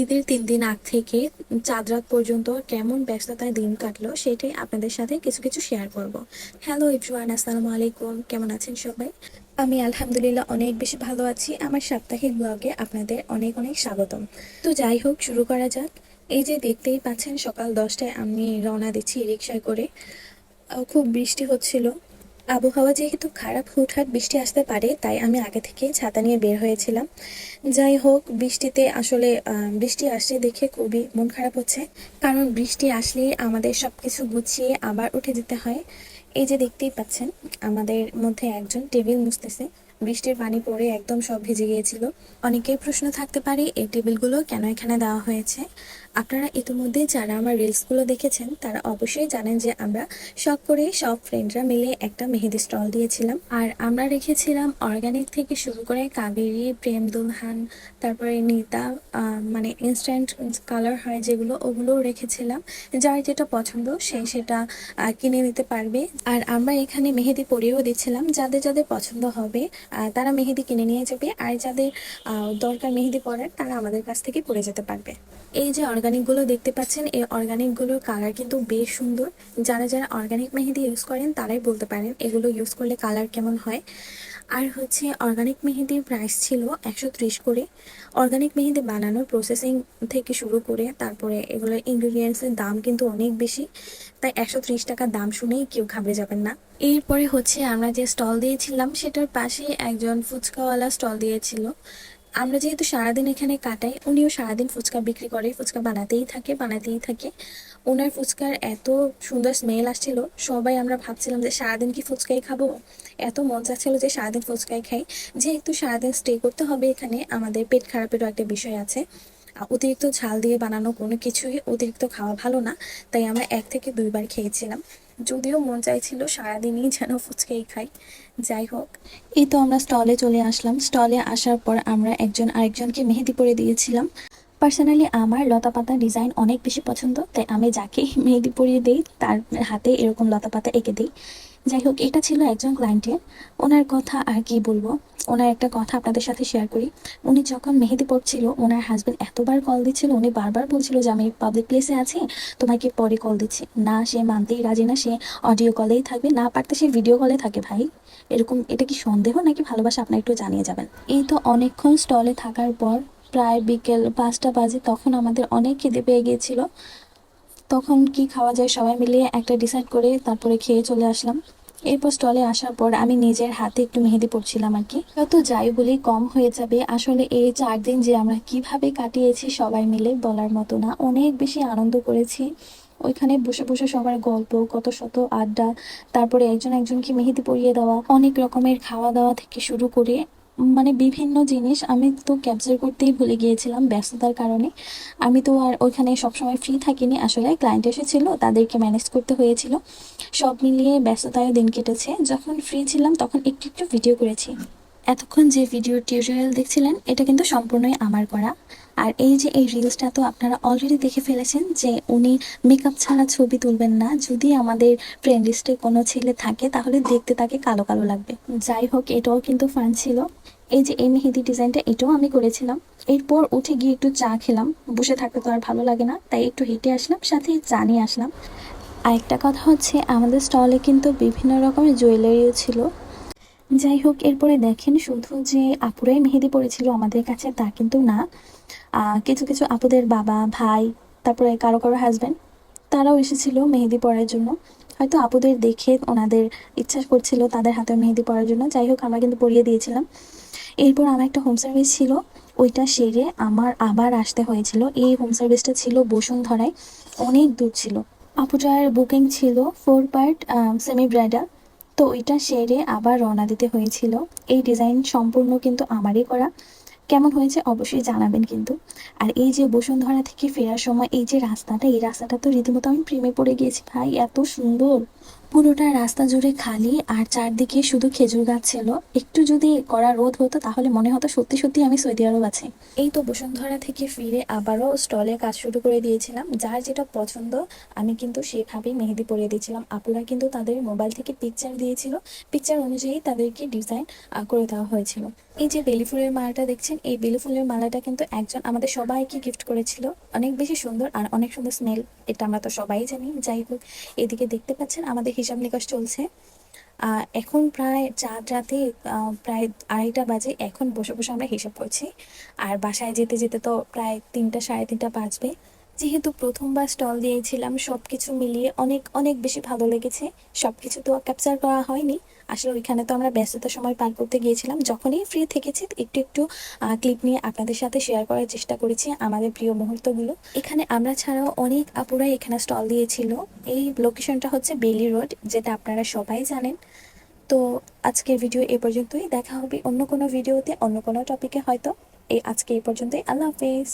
ঈদের তিন দিন আগ থেকে চাঁদ রাত পর্যন্ত কেমন ব্যস্ততায় দিন কাটলো সেটাই আপনাদের সাথে কিছু কিছু শেয়ার করব। হ্যালো ইভরিওয়ান আসসালামু আলাইকুম। কেমন আছেন সবাই? আমি আলহামদুলিল্লাহ অনেক বেশি ভালো আছি। আমার সাপ্তাহিক ব্লগে আপনাদের অনেক অনেক স্বাগতম। তো যাই হোক, শুরু করা যাক। এই যে দেখতেই পাচ্ছেন সকাল দশটায় আমি রওনা দিচ্ছি রিক্সায় করে। খুব বৃষ্টি হচ্ছিল। আবহাওয়া যেহেতু খারাপ, হুটহাট বৃষ্টি আসতে পারে, তাই আমি আগে থেকে ছাতা নিয়ে বের হয়েছিলাম। যাই হোক, বৃষ্টিতে আসলে বৃষ্টি আসছে দেখে খুবই মন খারাপ হচ্ছে। কারণ বৃষ্টি আসলে আমাদের সব কিছু গুছিয়ে আবার উঠে যেতে হয়। এই যে দেখতেই পাচ্ছেন, আমাদের মধ্যে একজন টেবিল মুছতেছে। বৃষ্টির পানি পড়ে একদম সব ভিজে গিয়েছিল। অনেকেই প্রশ্ন থাকতে পারে, এই টেবিলগুলো কেন এখানে দেওয়া হয়েছে? আপনারা ইতিমধ্যে যারা আমার রিলসগুলো দেখেছেন, তারা অবশ্যই জানেন যে আমরা শখ করে সব ফ্রেন্ডরা মিলে একটা মেহেদি স্টল দিয়েছিলাম। আর আমরা রেখেছিলাম অর্গানিক থেকে শুরু করে কাবেরি, প্রেম দুলহান, তারপরে নিতা মানে ইনস্ট্যান্ট কালার হয় যেগুলো, ওগুলোও রেখেছিলাম। যার যেটা পছন্দ, সে সেটা কিনে নিতে পারবে। আর আমরা এখানে মেহেদি পরিয়েও দিচ্ছিলাম, যাদের যাদের পছন্দ হবে তারা মেহেদি কিনে নিয়ে যাবে আর যাদের দরকার মেহেদি পরার তারা আমাদের কাছ থেকে পরে যেতে পারবে। এই যে অর্গানিকগুলো দেখতে পাচ্ছেন, এই অর্গানিকগুলোর কালার কিন্তু বেশ সুন্দর। যারা যারা অর্গানিক মেহেদি ইউজ করেন তারাই বলতে পারেন এগুলো ইউজ করলে কালার কেমন হয়। আর হচ্ছে অর্গানিক মেহেদির প্রাইস ছিল একশো ত্রিশ করে। অর্গানিক মেহেদি বানানোর প্রসেসিং থেকে শুরু করে তারপরে এগুলোর ইনগ্রিডিয়েন্টসের দাম কিন্তু অনেক বেশি। তাই একশো ত্রিশ টাকার দাম শুনেই কেউ ঘাবড়ে যাবেন না। এরপরে হচ্ছে আমরা যে স্টল দিয়েছিলাম, সেটার পাশে একজন ফুচকাওয়ালা স্টল দিয়েছিল। আমরা যেহেতু সারাদিন এখানে কাটাই, উনিও সারাদিন ফুচকা বিক্রি করে, ফুচকা বানাতেই থাকে বানাতেই থাকে। ওনার ফুচকার এত সুন্দর স্মেল আসছিল, সবাই আমরা ভাবছিলাম যে সারাদিন কি ফুচকাই খাব? এত মন চাচ্ছিল যে সারাদিন ফুচকাই খাই। যেহেতু সারাদিন স্টে করতে হবে এখানে, আমাদের পেট খারাপেরও একটা বিষয় আছে। অতিরিক্ত ঝাল দিয়ে বানানো কোনো কিছুই অতিরিক্ত খাওয়া ভালো না, তাই আমরা এক থেকে দুইবার খেয়েছিলাম। যদিও মন চাইছিল সারাদিনই যেন ফুচকেই খাই। যাই হোক, এই তো আমরা স্টলে চলে আসলাম। স্টলে আসার পর আমরা একজন আরেকজনকে মেহেদি পরে দিয়েছিলাম। পার্সোনালি আমার লতা পাতা ডিজাইন অনেক বেশি পছন্দ, তাই আমি যাকে মেহেদি পরিয়ে দিই, তার হাতে এরকম লতা পাতা এঁকে দিই। যাই হোক, এটা ছিল একজন ক্লায়েন্টের ওনার কথা আর কি বলব? ওনার একটা কথা আপনাদের সাথে শেয়ার করি। উনি যখন মেহেদি পড়ছিল ওনার হাজব্যান্ড এতবার কল দিচ্ছিল, উনি বারবার বলছিল যে, আমি পাবলিক প্লেসে আছি, তোমাকে পরে কল দিচ্ছি। না, সে মানতেই রাজি না, সে অডিও কলেই থাকবে। না পারতে সে ভিডিও কলে থাকে, ভাই। এরকম, এটা কি সন্দেহ নাকি ভালোবাসা? আপনার একটু জানিয়ে যাবেন। এই তো অনেকক্ষণ স্টলে থাকার পর প্রায় বিকেল পাঁচটা বাজে তখন আমাদের অনেক খিদে পেয়ে গিয়েছিল। তখন কি খাওয়া যায় সবাই মিলিয়ে একটা ডিসাইড করে তারপরে খেয়ে চলে আসলাম। এরপর স্টলে আসার পর আমি নিজের হাতে একটু মেহেদি পড়ছিলাম আর কি। যত যাই বলি কম হয়ে যাবে। আসলে এই চার দিন যে আমরা কীভাবে কাটিয়েছি সবাই মিলে বলার মতো না। অনেক বেশি আনন্দ করেছি। ওইখানে বসে বসে সবার গল্প, কত শত আড্ডা, তারপরে একজন একজনকে মেহেদি পরিয়ে দেওয়া, অনেক রকমের খাওয়া দাওয়া থেকে শুরু করে মানে বিভিন্ন জিনিস আমি তো ক্যাপচার করতেই ভুলে গিয়েছিলাম ব্যস্ততার কারণে। আমি তো আর ওইখানে সবসময় ফ্রি থাকিনি। আসলে ক্লায়েন্ট এসেছিল, তাদেরকে ম্যানেজ করতে হয়েছিল। সব মিলিয়ে ব্যস্ততায় দিন কেটেছে। যখন ফ্রি ছিলাম, তখন একটু একটু ভিডিও করেছি। এতক্ষণ যে ভিডিও টিউটোরিয়াল দেখছিলেন, এটা কিন্তু সম্পূর্ণই আমার করা। আর এই যে এই রিলসটা তো আপনারা অলরেডি দেখে ফেলেছেন যে উনি মেকআপ ছাড়া ছবি তুলবেন না। যদি আমাদের ফ্রেন্ড লিস্টে কোনো ছেলে থাকে, তাহলে দেখতে তাকে কালো কালো লাগবে। যাই হোক, এটাও কিন্তু ফান ছিল। এই যে এই মেহেদি ডিজাইনটা এটাও আমি করেছিলাম। এরপর উঠে গিয়ে একটু চা খেলাম। বসে থাকতে তো আর ভালো লাগে না, তাই একটু হেঁটে আসলাম, সাথে চা নিয়ে আসলাম। আরেকটা কথা হচ্ছে, আমাদের স্টলে কিন্তু বিভিন্ন রকমের জুয়েলারিও ছিল। যাই হোক, এরপরে দেখেন শুধু যে আপুরাই মেহেদি পড়েছিল আমাদের কাছে, তা কিন্তু না। কিছু কিছু আপুদের বাবা, ভাই, তারপরে কারও কারও হাজবেন্ড তারাও এসেছিল মেহেদি পরার জন্য। হয়তো আপুদের দেখে ওনাদের ইচ্ছা করছিল তাদের হাতে মেহেদি পরার জন্য। যাই হোক, আমরা কিন্তু পরিয়ে দিয়েছিলাম। এরপর আমার একটা হোম সার্ভিস ছিল, ওইটা সেরে আমার আবার আসতে হয়েছিল। এই হোম সার্ভিসটা ছিল বসুন্ধরায়, অনেক দূর ছিল। আপুটার বুকিং ছিল ফোর পার্ট সেমি ব্রাইডাল তো ওইটা সেরে আবার রওনা দিতে হয়েছিল। এই ডিজাইন সম্পূর্ণ কিন্তু আমারই করা। কেমন হয়েছে অবশ্যই জানাবেন কিন্তু। আর এই যে বসুন্ধরা থেকে ফেরার সময়, এই যে রাস্তাটা, এই রাস্তাটা তো রীতিমতো আমি প্রেমে পড়ে গিয়েছি। ভাই, এত সুন্দর। পুরোটা রাস্তা জুড়ে খালি আর চারদিকে শুধু খেজুর গাছ ছিল। একটু যদি কড়া রোদ হতো তাহলে মনে হতো সত্যি সত্যি আমি সৌদি আরব আছি। এই তো বসুন্ধরা থেকে ফিরে আবারও স্টলে কাজ শুরু করে দিয়েছিলাম। যার যেটা পছন্দ, আমি কিন্তু সেভাবেই মেহেদি পরিয়ে দিয়েছিলাম। আপুরা কিন্তু তাদের মোবাইল থেকে পিকচার দিয়েছিল। পিকচার অনুযায়ী তাদেরকে ডিজাইন করে দেওয়া হয়েছিল। এই যে বেলি ফুলের মালাটা দেখছেন, এই বেলি ফুলের মালাটা কিন্তু একজন আমাদের সবাইকে গিফট করেছিল। অনেক বেশি সুন্দর আর অনেক সুন্দর স্মেল এটা আমরা তো সবাই জানি। যাই হোক, এদিকে দেখতে পাচ্ছেন আমাদের হিসাব নিকাশ চলছে। এখন প্রায় চার রাতে প্রায় আড়াইটা বাজে এখন বসে বসে আমরা হিসাব করছি। আর বাসায় যেতে যেতে তো প্রায় তিনটা, সাড়ে তিনটা বাজবে। যেহেতু প্রথমবার স্টল দিয়েছিলাম সব কিছু মিলিয়ে অনেক অনেক বেশি ভালো লেগেছে। সব কিছু তো ক্যাপচার করা হয়নি। আসলে ওইখানে তো আমরা ব্যস্ততার সময় পার করতে গিয়েছিলাম। যখনই ফ্রি থেকেছি, একটু একটু ক্লিপ নিয়ে আপনাদের সাথে শেয়ার করার চেষ্টা করেছি আমাদের প্রিয় মুহূর্তগুলো। এখানে আমরা ছাড়াও অনেক আপুরাই এখানে স্টল দিয়েছিল। এই লোকেশনটা হচ্ছে বেলি রোড যেটা আপনারা সবাই জানেন। তো আজকের ভিডিও এ পর্যন্তই। দেখা হবে অন্য কোনো ভিডিওতে অন্য কোনো টপিকে হয়তো। এই আজকে এই পর্যন্তই। আল্লাহ হাফেজ।